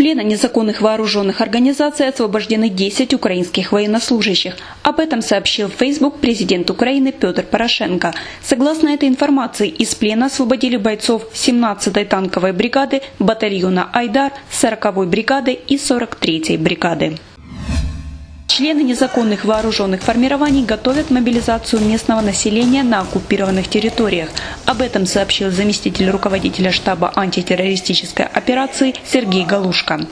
плена незаконных вооруженных организаций освобождены 10 украинских военнослужащих. Об этом сообщил в Facebook президент Украины Петр Порошенко. Согласно этой информации, из плена освободили бойцов 17-й танковой бригады, батальона «Айдар», 40-й бригады и 43-й бригады. Члены незаконных вооруженных формирований готовят мобилизацию местного населения на оккупированных территориях. Об этом сообщил заместитель руководителя штаба антитеррористической операции Сергей Галушка.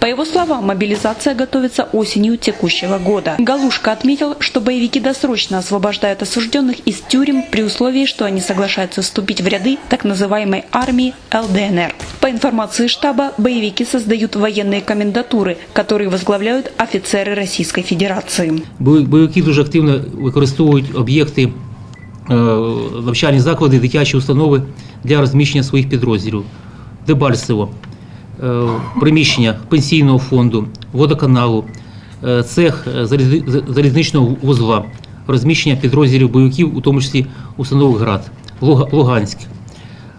По его словам, мобилизация готовится осенью текущего года. Галушка отметил, что боевики досрочно освобождают осужденных из тюрем при условии, что они соглашаются вступить в ряды так называемой армии ЛДНР. По информации штаба, боевики создают военные комендатуры, которые возглавляют офицеры Российской Федерации. Бой- Бойовики дуже активно використовують об'єкти, е, навчальні заклади, дитячі установи для розміщення своїх підрозділів. Дебальцево, е, приміщення пенсійного фонду, водоканалу, е, цех залізничного вузла, розміщення підрозділів бойовиків, у тому числі установок ГРАД, Луганськ,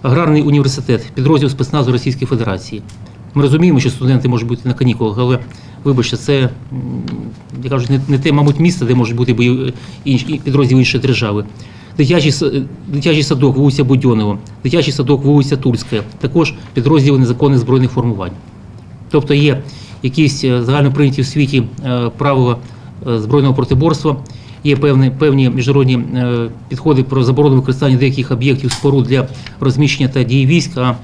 аграрний університет, підрозділ спецназу Російської Федерації. Ми розуміємо, що студенти можуть бути на канікулах, але вибачте, це я кажу, не, не те, мабуть, місце, де можуть бути бойові інші підрозділи іншої держави. Дитячий, дитячий садок вулиця Будьонова, дитячий садок вулиця Тульська, також підрозділи незаконних збройних формувань. Тобто є якісь е, загально прийняті в світі е, правила е, збройного протиборства, є певні, певні міжнародні підходи про заборону використання деяких об'єктів споруд для розміщення та дії військ. А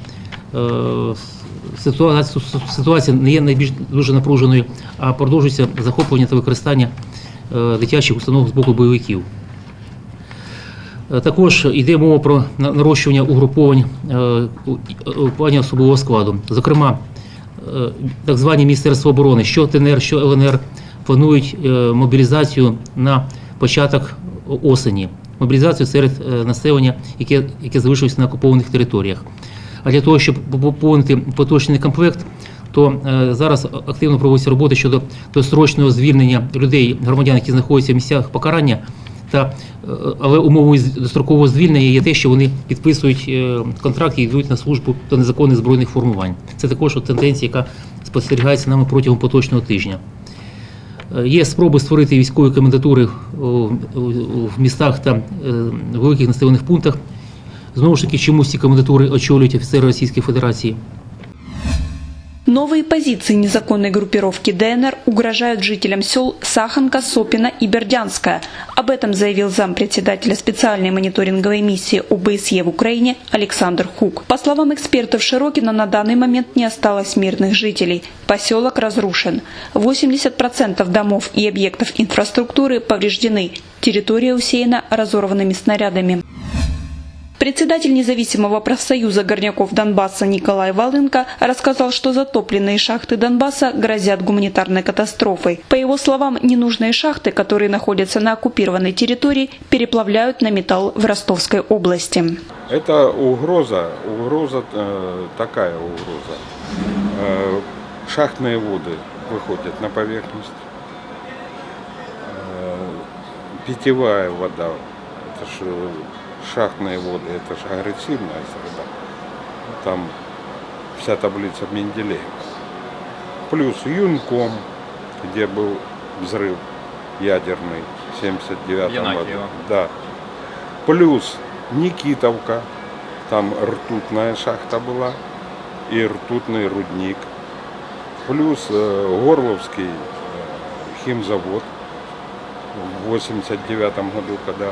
ситуація, не є найбільш дуже напруженою, а продовжується захоплення та використання е, дитячих установ з боку бойовиків. Е, Також йде мова про нарощування угруповань е, плані особового складу. Зокрема, так звані Міністерство оборони, що ТНР, що ЛНР планують мобілізацію на початок осені. Мобілізацію серед населення, яке, яке залишилось на окупованих територіях. А для того, щоб поповнити поточний комплект, то е, зараз активно проводяться роботи щодо досрочного звільнення людей, громадян, які знаходяться в місцях покарання. Та, е, але умовою дострокового звільнення є те, що вони підписують е, контракт і йдуть на службу до незаконних збройних формувань. Це також тенденція, яка спостерігається нами протягом поточного тижня. Є спроби створити військові комендатури в містах та великих населених пунктах. Знову ж таки, чомусь ці комендатури очолюють офіцери Російської Федерації. Новые позиции незаконной группировки ДНР угрожают жителям сел Саханка, Сопина и Бердянская. Об этом заявил зампредседателя специальной мониторинговой миссии ОБСЕ в Украине Александр Хук. По словам экспертов Широкина, на данный момент не осталось мирных жителей. Поселок разрушен. 80% домов и объектов инфраструктуры повреждены. Территория усеяна разорванными снарядами. Председатель независимого профсоюза горняков Донбасса Николай Волынко рассказал, что затопленные шахты Донбасса грозят гуманитарной катастрофой. По его словам, ненужные шахты, которые находятся на оккупированной территории, переплавляют на металл в Ростовской области. Это угроза, угроза, э, такая угроза. Э, шахтные воды выходят на поверхность. Э, питьевая вода, это же шахтные воды, это же агрессивная среда. Там вся таблица Менделеева. Плюс Юнком, где был взрыв ядерный в 79 году. Да. Плюс Никитовка, там ртутная шахта была и ртутный рудник. Плюс э, Горловский э, химзавод в 89 году, когда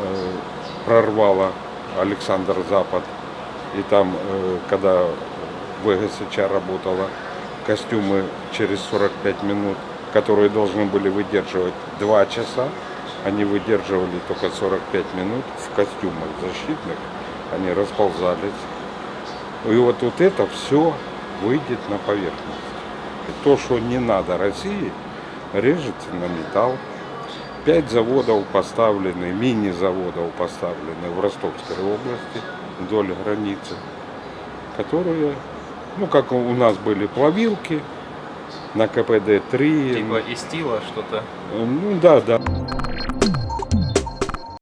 э, прорвало Александр Запад. И там, э, когда ВГСЧ работала, костюмы через 45 минут, которые должны были выдерживать 2 часа, они выдерживали только 45 минут в костюмах защитных, они расползались. И вот, вот это все выйдет на поверхность. То, что не надо России, режется на металл. Пять заводов поставлены, мини-заводов поставлены в Ростовской области вдоль границы, которые, ну, как у нас были плавилки на КПД-3. Типа из стила что-то. Ну, да, да.